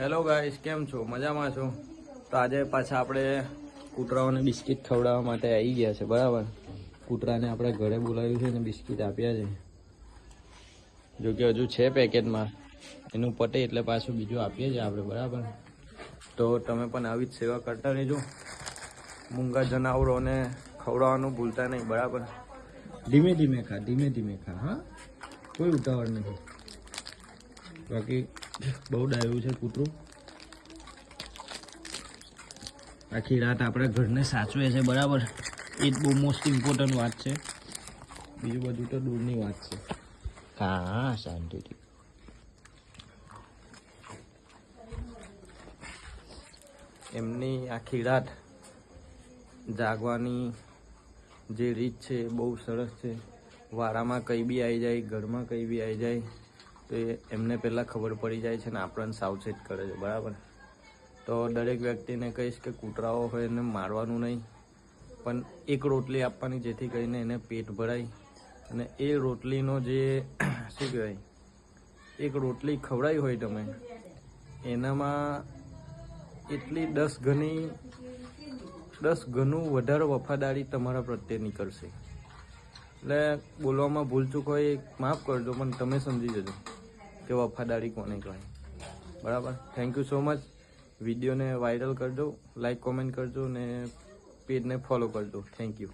Hello guys કેમ છો? મજામાં છો? તો આજે પાછા આપણે કૂતરાઓને બિસ્કિટ ખવડાવવા માટે આવી ગયા છે, બરાબર? કૂતરાને આપણે ઘરે બોલાવ્યું છે અને બિસ્કિટ આપ્યા છે. જો કે હજુ છે પેકેટમાં. એનું પટે એટલે પાછું બીજું આપીએ છીએ આપણે, બરાબર? તો તમે પણ આવી જ સેવા કરતા રહેજો. મૂંગા જનાવરોને ખવડાવવાનું ભૂલતા નહીં, બરાબર? ધીમે ધીમે ખા, ધીમે ધીમે ખા, હા? કોઈ ઉતાવળ નથી. બાકી બહુ ડાયું છે કૂતરું. આખી રાત આપણે ઘરને સાચવે છે બરાબર? એ જ બહુ મોસ્ટ ઇમ્પોર્ટન્ટ વાત છે. બીજું બધું તો દૂરની વાત છે. હા શાંતિથી. એમની આખી રાત જાગવાની જે રીત છે બહુ સરસ છે. વારામાં કંઈ બી આવી જાય ઘરમાં કંઈ બી આવી જાય તો એમને પહેલાં ખબર પડી જાય છે ને આપણને સાવચેત કરે છે, બરાબર? તો દરેક વ્યક્તિને કહીશ કે કૂતરાઓ હોય એને મારવાનું નહીં, પણ એક રોટલી આપવાની જેથી કરીને એને પેટ ભરાય. અને એ રોટલીનો જે શું કહેવાય, એક રોટલી ખવડાવી હોય તમે, એનામાં એટલી દસ ગણી, દસ ગણું વધારે વફાદારી તમારા પ્રત્યે નીકળશે. એટલે બોલવામાં ભૂલચૂક હોય માફ કરજો, પણ તમે સમજી જજો. કે વફાદારી કોને કહેવાય. બરાબર? થેન્ક યુ સો મચ વિડીયોને વાયરલ કરજો લાઈક કોમેન્ટ કરજો ને પેજને ફોલો કરજો. Thank you